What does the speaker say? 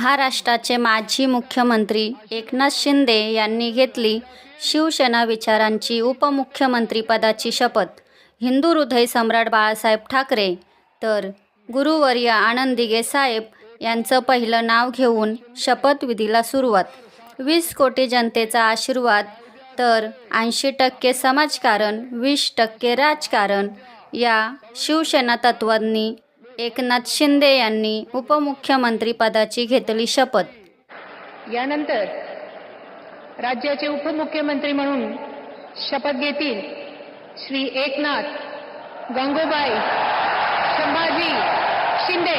महाराष्ट्राचे माजी मुख्यमंत्री एकनाथ शिंदे यांनी घेतली शिवसेना विचारांची उपमुख्यमंत्रीपदाची शपथ. हिंदू हृदय सम्राट बाळासाहेब ठाकरे. तर गुरुवर्य आनंद दिघे साहेब यांचं पहिलं नाव घेऊन शपथविधीला सुरुवात. वीस कोटी जनतेचा आशीर्वाद. तर ऐंशी टक्के समाजकारण वीस टक्के राजकारण या शिवसेना तत्वांनी एकनाथ शिंदे यांनी उपमुख्यमंत्रीपदाची घेतली शपथ. यानंतर राज्याचे उपमुख्यमंत्री म्हणून शपथ घेतील श्री एकनाथ गंगूबाई संभाजी शिंदे.